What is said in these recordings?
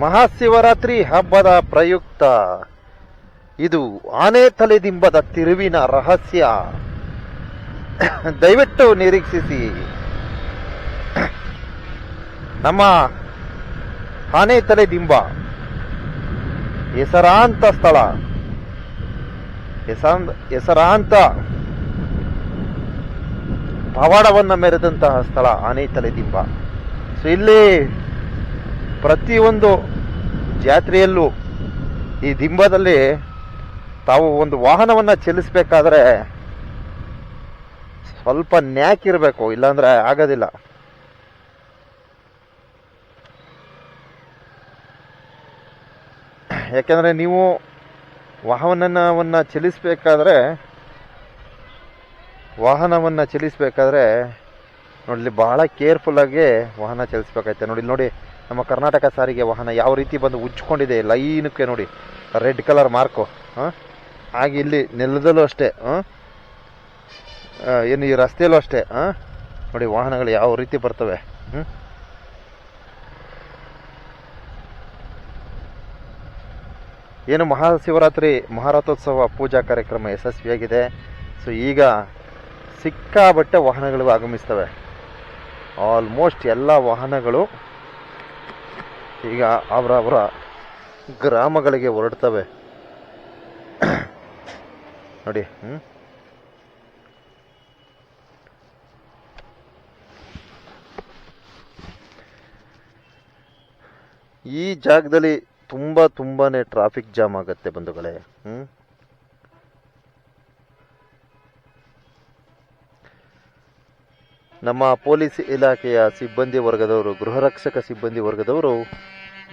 ಮಹಾಶಿವರಾತ್ರಿ ಹಬ್ಬದ ಪ್ರಯುಕ್ತ. ಇದು ಆನೆ ತಲೆ ದಿಂಬದ ತಿರುವಿನ ರಹಸ್ಯ. ದಯವಿಟ್ಟು ನಿರೀಕ್ಷಿಸಿ. ನಮ್ಮ ಆನೆ ತಲೆ ದಿಂಬ ಹೆಸರಾಂತ ಸ್ಥಳ. ಹೆಸರಾಂತ. ಪವಾಡವನ್ನ ಮೆರೆದಂತಹ ಸ್ಥಳ ಆನೆ ತಲೆ ದಿಂಬ ಸೊ, ಇಲ್ಲಿ ಪ್ರತಿಯೊಂದು ಜಾತ್ರೆಯಲ್ಲೂ ಈ ದಿಂಬದಲ್ಲಿ ತಾವು ಒಂದು ವಾಹನವನ್ನು ಚಲಿಸಬೇಕಾದ್ರೆ ಸ್ವಲ್ಪ ನ್ಯಾಕ್ ಇರಬೇಕು, ಇಲ್ಲಾಂದ್ರೆ ಆಗೋದಿಲ್ಲ. ಯಾಕೆಂದರೆ ನೀವು ವಾಹನವನ್ನು ಚಲಿಸಬೇಕಾದ್ರೆ ವಾಹನವನ್ನು ಚಲಿಸಬೇಕಾದ್ರೆ ನೋಡಿ ಬಹಳ ಕೇರ್ಫುಲ್ಲಾಗಿ ವಾಹನ ಚಲಿಸ್ಬೇಕಾಯ್ತೆ. ನೋಡಿ ನೋಡಿ ನಮ್ಮ ಕರ್ನಾಟಕ ಸಾರಿಗೆ ವಾಹನ ಯಾವ ರೀತಿ ಬಂದು ಉಜ್ಕೊಂಡಿದೆ ಲೈನಕ್ಕೆ ನೋಡಿ. ರೆಡ್ ಕಲರ್ ಮಾರ್ಕು ಹಾಂ? ಹಾಗೆ ಇಲ್ಲಿ ನೆಲದಲ್ಲೂ ಅಷ್ಟೇ, ಹಾಂ? ಏನು ಈ ರಸ್ತೆಯಲ್ಲೂ ಅಷ್ಟೇ, ಹಾಂ? ನೋಡಿ ವಾಹನಗಳು ಯಾವ ರೀತಿ ಬರ್ತವೆ ಹ್ಞೂ ಏನು ಮಹಾಶಿವರಾತ್ರಿ, ಮಹಾರಥೋತ್ಸವ ಪೂಜಾ ಕಾರ್ಯಕ್ರಮ ಯಶಸ್ವಿಯಾಗಿದೆ. ಸೊ ಈಗ ಸಿಕ್ಕಾಬಟ್ಟೆ ವಾಹನಗಳು ಆಗಮಿಸ್ತವೆ. ಆಲ್ಮೋಸ್ಟ್ ಎಲ್ಲ ವಾಹನಗಳು ಈಗ ಅವರ ಅವರ ಗ್ರಾಮಗಳಿಗೆ ಹೊರಡ್ತವೆ. ನೋಡಿ ಹ್ಞೂ ಈ ಜಾಗದಲ್ಲಿ ತುಂಬ ತುಂಬಾ ಟ್ರಾಫಿಕ್ ಜಾಮ್ ಆಗುತ್ತೆ ಬಂಧುಗಳೇ, ಹ್ಮ್. ನಮ್ಮ ಪೊಲೀಸ್ ಇಲಾಖೆಯ ಸಿಬ್ಬಂದಿ ವರ್ಗದವರು, ಗೃಹ ರಕ್ಷಕ ಸಿಬ್ಬಂದಿ ವರ್ಗದವರು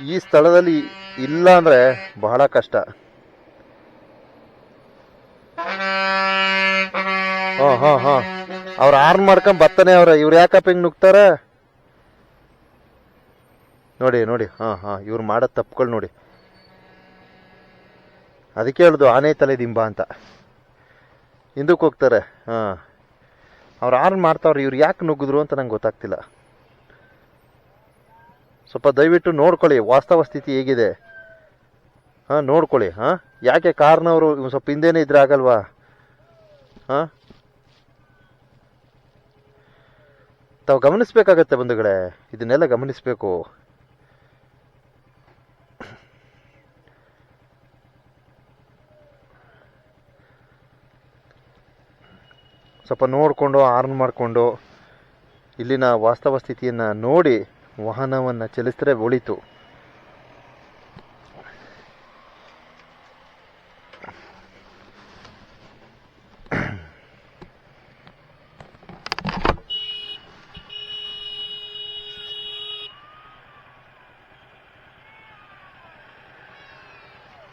ಈ ಸ್ಥಳದಲ್ಲಿ ಇಲ್ಲ ಅಂದ್ರೆ ಬಹಳ ಕಷ್ಟ. ಹಾ ಹಾ ಹಾ. ಅವ್ರ ಆರ್ನ್ ಮಾಡ್ಕೊಂಡ್ ಬರ್ತಾನೆ ಅವ್ರ. ಇವ್ರು ಯಾಕಪ್ಪ ಹಿಂಗ್ ನುಗ್ತಾರ ನೋಡಿ ನೋಡಿ. ಹಾ ಹಾ. ಇವ್ರು ಮಾಡೋ ತಪ್ಪುಗಳು ನೋಡಿ. ಅದಕ್ಕೆ ಹೇಳ್ದು ಆನೆ ತಲೆ ದಿಂಬ ಅಂತ. ಹಿಂದಕ್ಕೆ ಹೋಗ್ತಾರೆ. ಹಾ. ಅವ್ರು ಆರ್ನ್ ಮಾಡ್ತಾವ್ರೆ, ಇವ್ರು ಯಾಕೆ ನುಗ್ಗಿದ್ರು ಅಂತ ನಂಗೆ ಗೊತ್ತಾಗ್ತಿಲ್ಲ. ಸ್ವಲ್ಪ ದಯವಿಟ್ಟು ನೋಡ್ಕೊಳ್ಳಿ, ವಾಸ್ತವ ಸ್ಥಿತಿ ಹೇಗಿದೆ. ಹಾಂ, ನೋಡ್ಕೊಳ್ಳಿ, ಹಾಂ? ಯಾಕೆ ಕಾರ್ನವರು ಸ್ವಲ್ಪ ಹಿಂದೆನೇ ಇದ್ರೆ ಆಗಲ್ವಾ? ಹಾಂ? ತಾವು ಗಮನಿಸ್ಬೇಕಾಗತ್ತೆ ಬಂಧುಗಳೇ, ಇದನ್ನೆಲ್ಲ ಗಮನಿಸ್ಬೇಕು. ಸ್ವಲ್ಪ ನೋಡಿಕೊಂಡು, ಆರ್ನ್ ಮಾಡಿಕೊಂಡು, ಇಲ್ಲಿನ ವಾಸ್ತವ ಸ್ಥಿತಿಯನ್ನು ನೋಡಿ ವಾಹನವನ್ನು ಚಲಿಸಿದ್ರೆ ಒಳಿತು.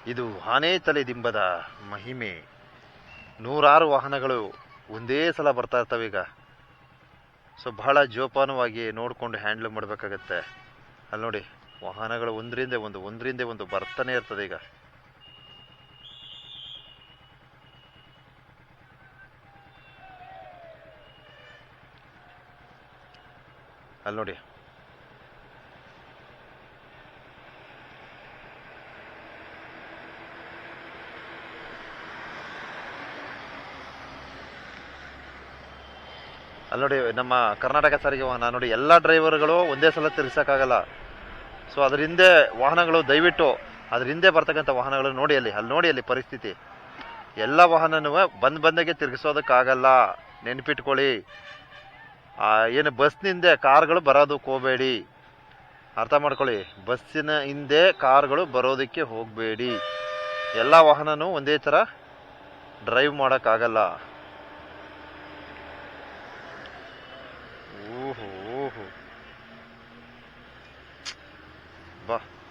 ಇದು ಆನೆ ತಲೆ ದಿಂಬದ ಮಹಿಮೆ. ನೂರಾರು ವಾಹನಗಳು ಒಂದೇ ಸಲ ಬರ್ತಾ ಇರ್ತವೆ ಈಗ. ಸೊ ಬಹಳ ಜೋಪಾನವಾಗಿ ನೋಡಿಕೊಂಡು ಹ್ಯಾಂಡ್ಲ್ ಮಾಡಬೇಕಾಗತ್ತೆ. ಅಲ್ಲಿ ನೋಡಿ, ವಾಹನಗಳು ಒಂದರಿಂದ ಒಂದು ಒಂದರಿಂದ ಒಂದು ಬರ್ತಾನೆ ಇರ್ತದೆ ಈಗ. ಅಲ್ಲಿ ನೋಡಿ ಅಲ್ಲಿ ನೋಡಿ, ನಮ್ಮ ಕರ್ನಾಟಕ ಸಾರಿಗೆ ವಾಹನ, ನೋಡಿ, ಎಲ್ಲ ಡ್ರೈವರ್ಗಳು ಒಂದೇ ಸಲ ತಿರ್ಸೋಕ್ಕಾಗಲ್ಲ ಸೊ ಅದ್ರ ಹಿಂದೆ ವಾಹನಗಳು, ದಯವಿಟ್ಟು ಅದ್ರ ಹಿಂದೆ ಬರ್ತಕ್ಕಂಥ ವಾಹನಗಳು ನೋಡಿ ಅಲ್ಲಿ ಅಲ್ಲಿ ನೋಡಿ ಅಲ್ಲಿ ಪರಿಸ್ಥಿತಿ. ಎಲ್ಲ ವಾಹನನೂ ಬಂದ್ ಬಂದಾಗೆ ತಿರ್ಗಿಸೋದಕ್ಕಾಗಲ್ಲ. ನೆನ್ಪಿಟ್ಕೊಳ್ಳಿ. ಏನು ಬಸ್ನಿಂದೆ ಕಾರ್ಗಳು ಬರೋದಕ್ಕೆ ಹೋಗಬೇಡಿ ಅರ್ಥ ಮಾಡ್ಕೊಳ್ಳಿ. ಬಸ್ಸಿನ ಹಿಂದೆ ಕಾರ್ಗಳು ಬರೋದಕ್ಕೆ ಹೋಗಬೇಡಿ. ಎಲ್ಲ ವಾಹನನೂ ಒಂದೇ ಥರ ಡ್ರೈವ್ ಮಾಡೋಕ್ಕಾಗಲ್ಲ. 走吧。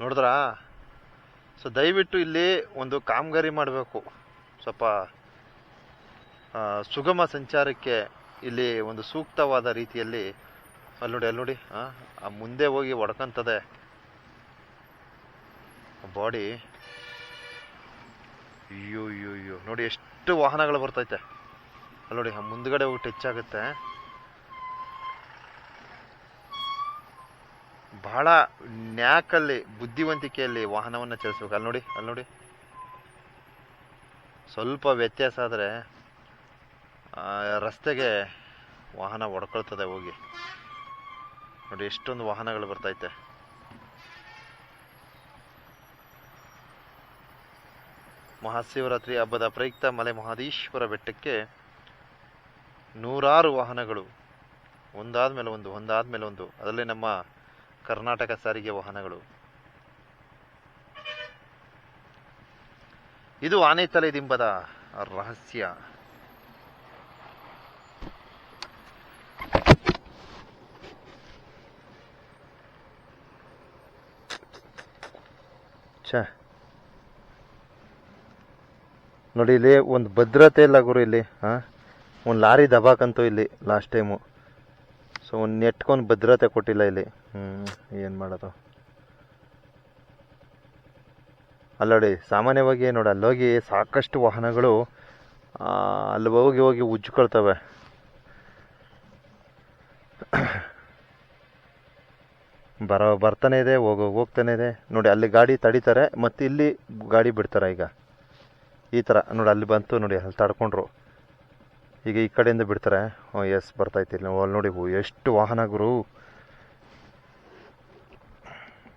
ನೋಡಿದ್ರಾ? ಸೊ ದಯವಿಟ್ಟು ಇಲ್ಲಿ ಒಂದು ಕಾಮಗಾರಿ ಮಾಡಬೇಕು. ಸ್ವಲ್ಪ ಸುಗಮ ಸಂಚಾರಕ್ಕೆ ಇಲ್ಲಿ ಒಂದು ಸೂಕ್ತವಾದ ರೀತಿಯಲ್ಲಿ ಅಲ್ಲಿ ನೋಡಿ ಅಲ್ಲಿ ನೋಡಿ ಆ, ಮುಂದೆ ಹೋಗಿ ಒಡ್ಕೊಂತದೆ. ಬಾಡಿ. ಅಯ್ಯೋ ಅಯ್ಯೋ ಅಯ್ಯೋ. ನೋಡಿ ಎಷ್ಟು ವಾಹನಗಳು ಬರ್ತೈತೆ. ಅಲ್ಲಿ ನೋಡಿ ಮುಂದ್ಗಡೆ ಹೋಗಿ ಟಚ್ ಆಗುತ್ತೆ ಬಹಳ ನ್ಯಾಕಲ್ಲಿ, ಬುದ್ಧಿವಂತಿಕೆಯಲ್ಲಿ ವಾಹನವನ್ನು ಚಲಿಸ್ಬೇಕು. ಅಲ್ಲಿ ನೋಡಿ ಅಲ್ಲಿ ನೋಡಿ. ಸ್ವಲ್ಪ ವ್ಯತ್ಯಾಸ ಆದರೆ ರಸ್ತೆಗೆ ವಾಹನ ಹೊಡ್ಕೊಳ್ತದೆ ಹೋಗಿ. ನೋಡಿ, ಎಷ್ಟೊಂದು ವಾಹನಗಳು ಬರ್ತೈತೆ. ಮಹಾಶಿವರಾತ್ರಿ ಹಬ್ಬದ ಪ್ರಯುಕ್ತ ಮಲೆ ಮಹಾದೇಶ್ವರ ಬೆಟ್ಟಕ್ಕೆ ನೂರಾರು ವಾಹನಗಳು. ಒಂದಾದ ಮೇಲೆ ಒಂದು ಒಂದಾದ ಮೇಲೆ ಒಂದು. ಅದರಲ್ಲಿ ನಮ್ಮ ಕರ್ನಾಟಕ ಸಾರಿಗೆ ವಾಹನಗಳು. ಇದು ಆನೆ ತಲೆ ದಿಂಬದ ರಹಸ್ಯ. ಛ. ನೋಡಿ ಇಲ್ಲಿ ಒಂದು ಭದ್ರತೆ ಇಲ್ಲ ಗುರು ಇಲ್ಲಿ, ಹಾಂ? ಒಂದು ಲಾರಿ ದಬಾಕಂತು ಇಲ್ಲಿ ಲಾಸ್ಟ್ ಟೈಮು ಸೊ ನೆಟ್ಕೊಂಡು ಭದ್ರತೆ ಕೊಟ್ಟಿಲ್ಲ ಇಲ್ಲಿ. ಹ್ಞೂ ಏನು ಮಾಡೋದು? ಅಲ್ಲೋಡಿ, ಸಾಮಾನ್ಯವಾಗಿ ನೋಡಿ, ಅಲ್ಲೋಗಿ ಸಾಕಷ್ಟು ವಾಹನಗಳು ಅಲ್ಲಿ ಹೋಗಿ ಹೋಗಿ ಉಜ್ಜಿಕೊಳ್ತವೆ. ಬರೋ, ಬರ್ತಾನೆ ಇದೆ, ಹೋಗೋ, ಹೋಗ್ತಾನೆ ಇದೆ. ನೋಡಿ, ಅಲ್ಲಿ ಗಾಡಿ ತಡಿತಾರೆ ಮತ್ತು ಇಲ್ಲಿ ಗಾಡಿ ಬಿಡ್ತಾರೆ ಈಗ. ಈ ಥರ ನೋಡಿ, ಅಲ್ಲಿ ಬಂತು, ನೋಡಿ, ಅಲ್ಲಿ ತಡ್ಕೊಂಡ್ರು. ಈಗ ಈ ಕಡೆಯಿಂದ ಬಿಡ್ತಾರೆ. ಓ ಎಸ್ ಬರ್ತೈತಿ ಇಲ್ಲಿ. ನೋಡಿ ಎಷ್ಟು ವಾಹನ ಗುರು